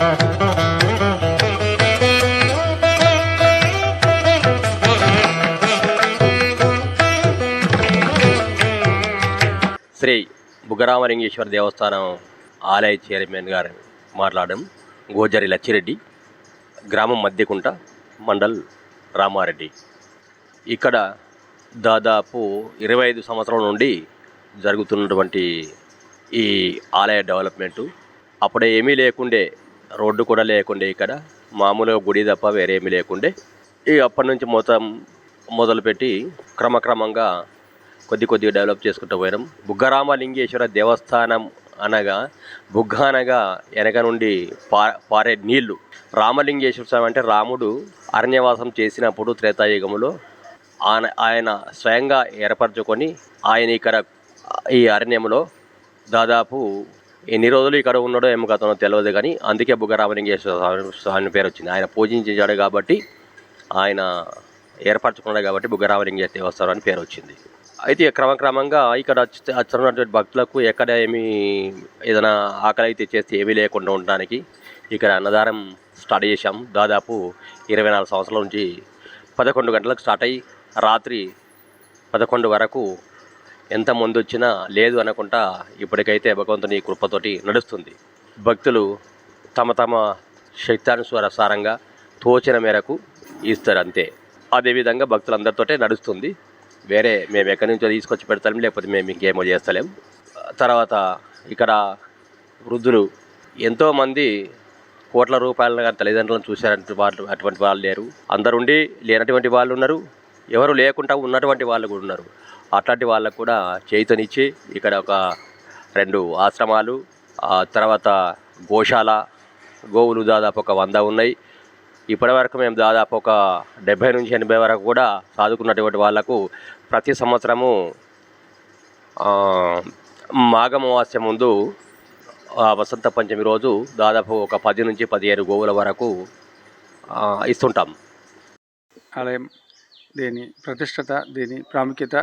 శ్రీ బుగ్గరామలింగేశ్వర దేవస్థానం ఆలయ చైర్మన్ గారు మాట్లాడడం గోజరి లచ్చిరెడ్డి గ్రామం మధ్యకుంట మండల్ రామారెడ్డి. ఇక్కడ దాదాపు ఇరవై ఐదు సంవత్సరాల నుండి జరుగుతున్నటువంటి ఈ ఆలయ డెవలప్మెంటు. అప్పుడే ఏమీ లేకుండే రోడ్డు కూడా లేకుండే ఇక్కడ. మామూలుగా గుడి తప్ప వేరేమీ లేకుండే. ఈ అప్పటి నుంచి మొత్తం మొదలుపెట్టి క్రమక్రమంగా కొద్ది కొద్దిగా డెవలప్ చేసుకుంటూ పోయినాం. బుగ్గరామలింగేశ్వర దేవస్థానం అనగా బుగ్గ అనగా వెనక నుండి పా పారే నీళ్ళు. రామలింగేశ్వర స్వామి అంటే రాముడు అరణ్యవాసం చేసినప్పుడు త్రేతాయుగంలో ఆయన ఆయన స్వయంగా ఏర్పరచుకొని ఆయన ఇక్కడ ఈ అరణ్యంలో దాదాపు ఎన్ని రోజులు ఇక్కడ ఉన్నాడో ఏమో గతంలో తెలియదు కానీ అందుకే బుగ్గరామలింగేశ్వర స్వామి స్వామి పేరు వచ్చింది. ఆయన పూజించాడు కాబట్టి ఆయన ఏర్పరచుకున్నాడు కాబట్టి బుగ్గరామలింగేశ్వర దేవస్థానం అని పేరు వచ్చింది. అయితే క్రమక్రమంగా ఇక్కడ వచ్చినటువంటి భక్తులకు ఎక్కడ ఏమి ఏదైనా ఆకలి అయితే చేస్తే ఏమీ లేకుండా ఉండడానికి ఇక్కడ అన్నదానం స్టార్ట్ చేశాం. దాదాపు ఇరవై నాలుగు సంవత్సరాల నుంచి పదకొండు గంటలకు స్టార్ట్ అయ్యి రాత్రి పదకొండు వరకు ఎంత ముందు వచ్చినా లేదు అనకుండా ఇప్పటికైతే భగవంతుని కృపతోటి నడుస్తుంది. భక్తులు తమ తమ శక్తానుసారంగా తోచిన మేరకు ఇస్తారు అంతే అదేవిధంగా భక్తులందరితోటే నడుస్తుంది. వేరే మేము ఎక్కడి నుంచో తీసుకొచ్చి పెడతాం లేకపోతే మేము ఇంకేమో చేస్తలేం. తర్వాత ఇక్కడ వృద్ధులు ఎంతోమంది కోట్ల రూపాయలను కానీ తల్లిదండ్రులను చూశారంటే వాళ్ళు అటువంటి వాళ్ళు లేరు. అందరుండి లేనటువంటి వాళ్ళు ఉన్నారు. ఎవరు లేకుండా ఉన్నటువంటి వాళ్ళు కూడా ఉన్నారు. అట్లాంటి వాళ్ళకు కూడా చేతనిచ్చి ఇక్కడ ఒక రెండు ఆశ్రమాలు తర్వాత గోశాల గోవులు దాదాపు ఒక వంద ఉన్నాయి. ఇప్పటివరకు మేము దాదాపు ఒక డెబ్బై నుంచి ఎనభై వరకు కూడా సాదుకున్నటువంటి వాళ్ళకు ప్రతి సంవత్సరము మాఘమవాస్య ముందు వసంత పంచమి రోజు దాదాపు ఒక పది నుంచి పదిహేను గోవుల వరకు ఇస్తుంటాం. ఆలయం దీని ప్రతిష్టత దీని ప్రాముఖ్యత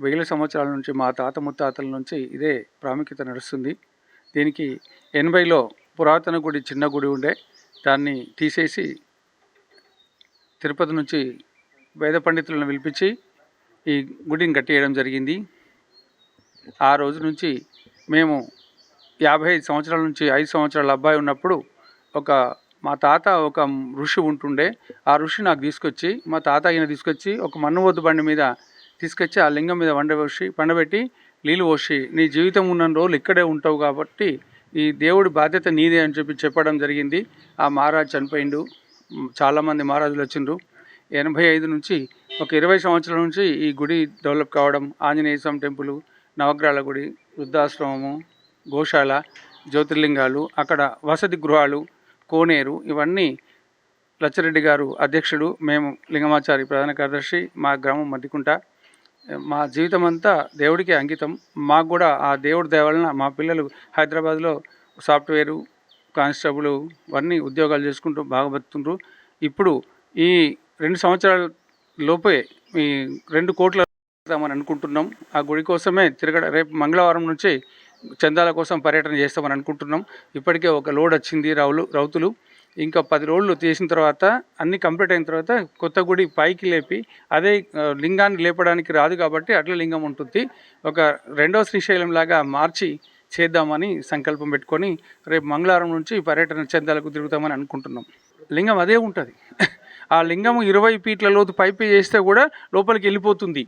వేల సంవత్సరాల నుంచి మా తాత ముత్తాతల నుంచి ఇదే ప్రాముఖ్యత నడుస్తుంది. దీనికి ఎనభైలో పురాతన గుడి చిన్న గుడి ఉండే. దాన్ని తీసేసి తిరుపతి నుంచి వేద పండితులను పిలిపించి ఈ గుడిని కట్టేయడం జరిగింది. ఆ రోజు నుంచి మేము యాభై ఐదు సంవత్సరాల నుంచి ఐదు సంవత్సరాల అబ్బాయి ఉన్నప్పుడు ఒక మా తాత ఒక ఋషి ఉంటుండే. ఆ ఋషి నాకు తీసుకొచ్చి మా తాత అయిన తీసుకొచ్చి ఒక మన్నువద్దు బండి మీద తీసుకొచ్చి ఆ లింగం మీద వండబోసి పండబెట్టి నీళ్ళు పోసి నీ జీవితం ఉన్న రోజులు ఇక్కడే ఉంటావు కాబట్టి ఈ దేవుడి బాధ్యత నీదే అని చెప్పి చెప్పడం జరిగింది. ఆ మహారాజు చనిపోయిండు. చాలామంది మహారాజులు వచ్చిండ్రు. ఎనభై ఐదు నుంచి ఒక ఇరవై సంవత్సరాల నుంచి ఈ గుడి డెవలప్ కావడం ఆంజనేయ స్వామి టెంపుల్ నవగ్రహాల గుడి వృద్ధాశ్రమము గోశాల జ్యోతిర్లింగాలు అక్కడ వసతి గృహాలు కోనేరు ఇవన్నీ లచ్చరెడ్డి గారు అధ్యక్షుడు మేము లింగమాచారి ప్రధాన కార్యదర్శి మా గ్రామం మద్దికుంట. మా జీవితం అంతా దేవుడికి అంకితం. మాకు కూడా ఆ దేవుడి దయవలన మా పిల్లలు హైదరాబాద్లో సాఫ్ట్వేరు కానిస్టేబుల్ అన్నీ ఉద్యోగాలు చేసుకుంటూ బాగా బతుకుతుండ్రు. ఇప్పుడు ఈ రెండు సంవత్సరాల లోపే ఈ రెండు కోట్ల పెడతామని అనుకుంటున్నాం. ఆ గుడి కోసమే తిరగడ రేపు మంగళవారం నుంచి చందాల కోసం పర్యటన చేస్తామని అనుకుంటున్నాం. ఇప్పటికే ఒక లోడ్ వచ్చింది రౌలు రౌతులు. ఇంకా పది రోజులు తీసిన తర్వాత అన్ని కంప్లీట్ అయిన తర్వాత కొత్త గుడి పైకి లేపి అదే లింగాన్ని లేపడానికి రాదు కాబట్టి అట్ల లింగం ఉంటుంది. ఒక రెండో శ్రీశైలం లాగా మార్చి చేద్దామని సంకల్పం పెట్టుకొని రేపు మంగళవారం నుంచి పర్యటన చెందాలకు తిరుగుతామని అనుకుంటున్నాం. లింగం అదే ఉంటుంది. ఆ లింగం ఇరవై ఫీట్ల లోతు పైపే చేస్తే కూడా లోపలికి వెళ్ళిపోతుంది.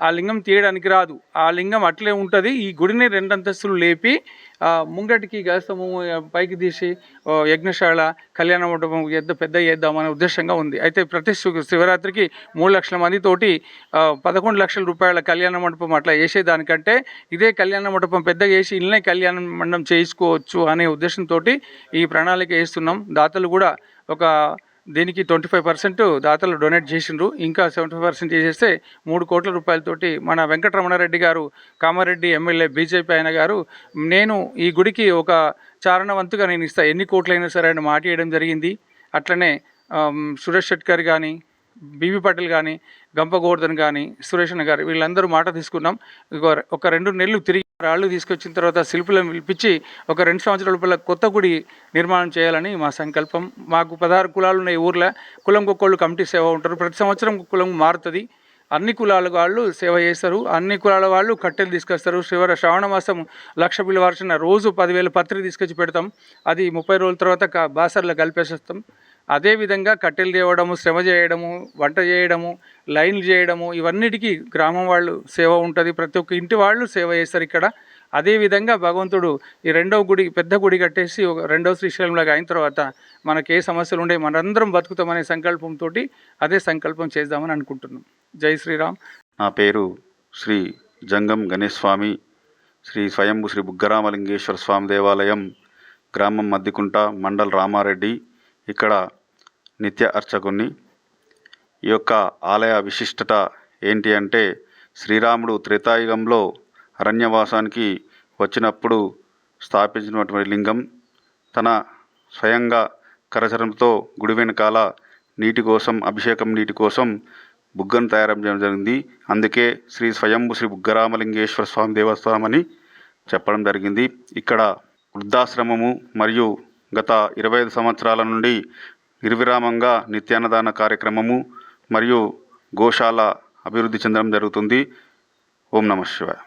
ఆ లింగం తీయడానికి రాదు. ఆ లింగం అట్లే ఉంటుంది. ఈ గుడిని రెండంతస్తులు లేపి ముంగటికి గస్తము పైకి తీసి యజ్ఞశాల కళ్యాణ మండపం ఎద్ద పెద్ద చేద్దామనే ఉద్దేశంగా ఉంది. అయితే ప్రతి శివరాత్రికి మూడు లక్షల మందితోటి పదకొండు లక్షల రూపాయల కళ్యాణ మండపం అట్లా వేసేదానికంటే ఇదే కళ్యాణ మండపం పెద్దగా వేసి ఇల్లనే కళ్యాణ మండపం చేయించుకోవచ్చు అనే ఉద్దేశంతో ఈ ప్రణాళిక వేస్తున్నాం. దాతలు కూడా ఒక దీనికి ట్వంటీ ఫైవ్ పర్సెంట్ దాతలు డొనేట్ చేసిండ్రు. ఇంకా సెవెంటీ ఫైవ్ పర్సెంట్ చేసేస్తే మూడు కోట్ల రూపాయలతోటి మన వెంకటరమణారెడ్డి గారు కామారెడ్డి ఎమ్మెల్యే బీజేపీ ఆయన గారు నేను ఈ గుడికి ఒక చారణవంతుగా నేను ఇస్తా. ఎన్ని కోట్లైనా సరే ఆయన మాట ఇవ్వడం జరిగింది. అట్లనే సురేష్ షెట్కర్ కానీ బీబీ పటేల్ కానీ గంప గోవర్ధన్ కానీ సురేష్ గారు వీళ్ళందరూ మాట తీసుకున్నాం. ఒక రెండు నెలలు తిరిగి రాళ్ళు తీసుకొచ్చిన తర్వాత శిల్పులను పిలిపించి ఒక రెండు సంవత్సరాల లోపల కొత్త గుడి నిర్మాణం చేయాలని మా సంకల్పం. మాకు పదహారు కులాలు ఉన్నాయి ఊర్లో. కులం ఒక్కొక్కళ్ళు కమిటీ సేవ ఉంటారు. ప్రతి సంవత్సరం కులం మారుతుంది. అన్ని కులాల వాళ్ళు సేవ చేస్తారు. అన్ని కులాల వాళ్ళు కట్టెలు తీసుకొస్తారు. శివర శ్రావణ మాసం లక్ష బిల్లు వర్షన రోజు పదివేల పత్రిక తీసుకొచ్చి పెడతాం. అది ముప్పై రోజుల తర్వాత బాసర్లో కలిపేసేస్తాం. అదేవిధంగా కట్టెలు తేవడము శ్రమ చేయడము వంట చేయడము లైన్లు చేయడము ఇవన్నిటికీ గ్రామం వాళ్ళు సేవ ఉంటుంది. ప్రతి ఒక్క ఇంటి వాళ్ళు సేవ చేస్తారు ఇక్కడ. అదేవిధంగా భగవంతుడు ఈ రెండవ గుడి పెద్ద గుడి కట్టేసి ఒక రెండవ శ్రీశైలంలాగా అయిన తర్వాత మనకి ఏ సమస్యలు ఉండే మనందరం బతుకుతామనే సంకల్పంతో అదే సంకల్పం చేద్దామని అనుకుంటున్నాం. జై శ్రీరామ్. నా పేరు శ్రీ జంగం గణేష్ స్వామి శ్రీ స్వయంభు శ్రీ బుగ్గరామలింగేశ్వర స్వామి దేవాలయం గ్రామం మద్దికుంట మండల్ రామారెడ్డి. ఇక్కడ నిత్య అర్చకుని ఈ యొక్క ఆలయ విశిష్టత ఏంటి అంటే శ్రీరాముడు త్రేతాయుగంలో అరణ్యవాసానికి వచ్చినప్పుడు స్థాపించినటువంటి లింగం. తన స్వయంగా కరచరంతో గుడి వెనకాల నీటి కోసం అభిషేకం నీటి కోసం బుగ్గను తయారు చేయడం జరిగింది. అందుకే శ్రీ స్వయంభు శ్రీ బుగ్గరామలింగేశ్వర స్వామి దేవస్థానం అని చెప్పడం జరిగింది. ఇక్కడ వృద్ధాశ్రమము మరియు గత ఇరవై ఐదు సంవత్సరాల నుండి నిర్విరామంగా నిత్యాన్నదాన కార్యక్రమము మరియు గోశాల అభివృద్ధి చెందడం జరుగుతుంది. ఓం నమ శివాయ.